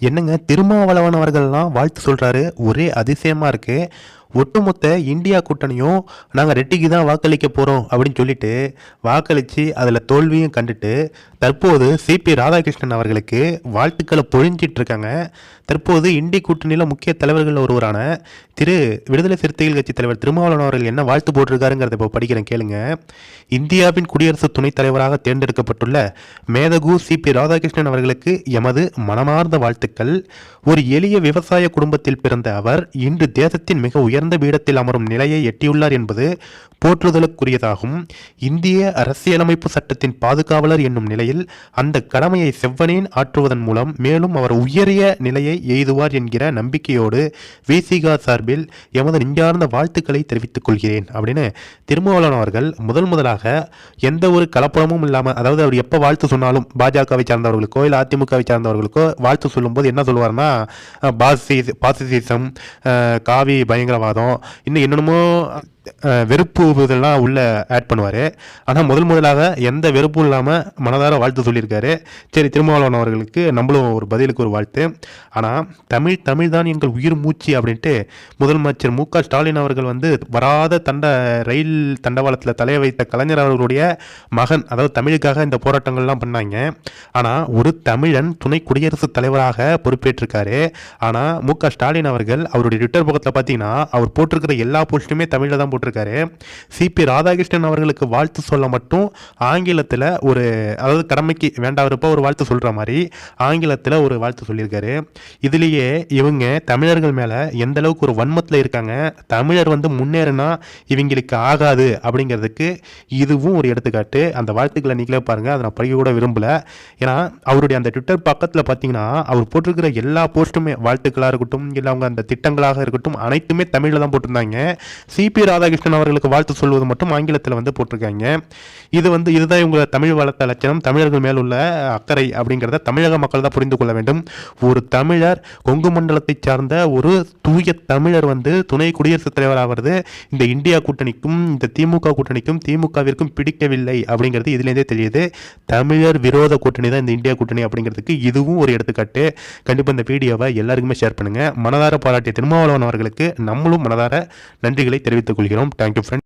என்னங்க திருமாவளவன் அவர்கள்லாம் வாழ்த்து சொல்கிறாரு ஒரே அதிசயமாக இருக்குது ஒட்டுமொத்த இந்தியா கூட்டணியும் நாங்கள் ரெட்டிக்கு தான் வாக்களிக்க போகிறோம் அப்படின்னு சொல்லிட்டு வாக்களித்து அதில் தோல்வியும் கண்டுட்டு தற்போது சிபி ராதாகிருஷ்ணன் அவர்களுக்கு வாழ்த்துக்களை பொழிஞ்சிட்டு இருக்காங்க. தற்போது இந்திய கூட்டணியில் முக்கிய தலைவர்கள் ஒருவரான திரு விடுதலை சிறுத்தைகள் கட்சி தலைவர் திருமாவளவன் அவர்கள் என்ன வாழ்த்து போட்டிருக்காருங்கிறத இப்போ படிக்கிறேன் கேளுங்க. இந்தியாவின் குடியரசு துணைத் தலைவராக தேர்ந்தெடுக்கப்பட்டுள்ள மேதகு சிபி ராதாகிருஷ்ணன் அவர்களுக்கு எமது மனமார்ந்த வாழ்த்துக்கள். ஒரு எளிய விவசாய குடும்பத்தில் பிறந்த அவர் இன்று தேசத்தின் மிக உயர் உயர்ந்த பீடத்தில் அமரும் நிலையை எட்டியுள்ளார் என்பது போற்றுதலுக்குரியதாகும். இந்திய அரசியலமைப்பு சட்டத்தின் பாதுகாவலர் என்னும் நிலையில் அந்த கடமையை செவ்வனேன் ஆற்றுவதன் மூலம் மேலும் அவர் உயரிய நிலையை எய்துவார் என்கிற நம்பிக்கையோடு விசிகா சார்பில் எமது நெஞ்சார்ந்த வாழ்த்துக்களை தெரிவித்துக் கொள்கிறேன் அப்படின்னு திருமாவளவன் அவர்கள் முதல் முதலாக எந்த ஒரு கலப்படமும் இல்லாமல் அதாவது அவர் எப்போ வாழ்த்து சொன்னாலும் பாஜகவை சார்ந்தவர்களுக்கோ இல்லை அதிமுகவை சார்ந்தவர்களுக்கோ வாழ்த்து சொல்லும்போது என்ன சொல்லுவார்னா அஹ், பாசி பாசிசிசம் காவி பயங்கரவாதம் இன்னும் என்னென்னமோ வெறுப்பு இதெல்லாம் உள்ளே ஆட் பண்ணுவார். ஆனால் முதல் முதலாக எந்த வெறுப்பும் இல்லாமல் மனதார வாழ்த்து சொல்லியிருக்காரு. சரி திருமாவளவன் அவர்களுக்கு நம்மளும் ஒரு பதிலுக்கு ஒரு வாழ்த்து. ஆனால் தமிழ் தமிழ் தான் எங்கள் உயிர் மூச்சு அப்படின்ட்டு முதலமைச்சர் மு க ஸ்டாலின் அவர்கள் வந்து வராத தண்ட ரயில் தண்டவாளத்தில் தலைய வைத்த கலைஞர் அவர்களுடைய மகன் அதாவது தமிழுக்காக இந்த போராட்டங்கள்லாம் பண்ணாங்க. ஆனால் ஒரு தமிழன் துணை குடியரசுத் தலைவராக பொறுப்பேற்றிருக்காரு. ஆனால் மு க ஸ்டாலின் அவர்கள் அவருடைய ட்விட்டர் பக்கத்தில் பார்த்தீங்கன்னா அவர் போட்டிருக்கிற எல்லா போஸ்ட்டுமே தமிழில் தான் போட்டிருக்காரு. சிபி ராதாகிருஷ்ணன் அவர்களுக்கு வாழ்த்து சொல்ல மட்டும் ஆங்கிலத்தில் ஒரு அதாவது கடமைக்கு வேண்டாவிருப்ப ஒரு வாழ்த்து சொல்கிற மாதிரி ஆங்கிலத்தில் ஒரு வாழ்த்து சொல்லியிருக்காரு. இதுலேயே இவங்க தமிழர்கள் மேலே எந்த அளவுக்கு ஒரு வன்மத்தில் இருக்காங்க தமிழர் வந்து முன்னேறினா இவங்களுக்கு ஆகாது அப்படிங்கிறதுக்கு இதுவும் ஒரு எடுத்துக்காட்டு. அந்த வாழ்த்துக்களை நீங்களே பாருங்கள் அதை நான் படிக்க கூட விரும்பல. ஏன்னா அவருடைய அந்த ட்விட்டர் பக்கத்தில் பார்த்தீங்கன்னா அவர் போட்டிருக்கிற எல்லா போஸ்ட்டுமே வாழ்த்துக்களாக இருக்கட்டும் இல்லை அவங்க அந்த திட்டங்களாக இருக்கட்டும் அனைத்துமே தமிழில் தான் போட்டிருந்தாங்க. சிபி ராதாகிருஷ்ணன் அவர்களுக்கு வாழ்த்து சொல்வது மட்டும் ஆங்கிலத்தில் வந்து போட்டிருக்காங்க. இது வந்து இதுதான் இவங்க தமிழ் வளர்த்த லட்சணம். தமிழர்கள் மேலுள்ள அக்கறை அப்படிங்கிறத தமிழக மக்கள் தான் புரிந்து கொள்ள வேண்டும். ஒரு தமிழர் கொங்கு மண்டலத்தை சார்ந்த ஒரு தூய தமிழர் வந்து துணை குடியரசுத் தலைவர் ஆகிறது இந்த இந்தியா கூட்டணிக்கும் இந்த திமுக கூட்டணிக்கும் திமுகவிற்கும் பிடிக்கவில்லை அப்படிங்கிறது இதுலேருந்தே தெரியுது. தமிழர் விரோத கூட்டணி தான் இந்த இந்தியா கூட்டணி அப்படிங்கிறதுக்கு இதுவும் ஒரு எடுத்துக்காட்டு. கண்டிப்பாக இந்த வீடியோவை எல்லாருக்குமே ஷேர் பண்ணுங்கள் மனதார பாராட்டிய திருமாவளவன் அவர்களுக்கு நம்மளும் மனதார நன்றிகளை தெரிவித்துக் கொள்கிறோம். लेके रहा हूँ थैंक यू फ्रेंड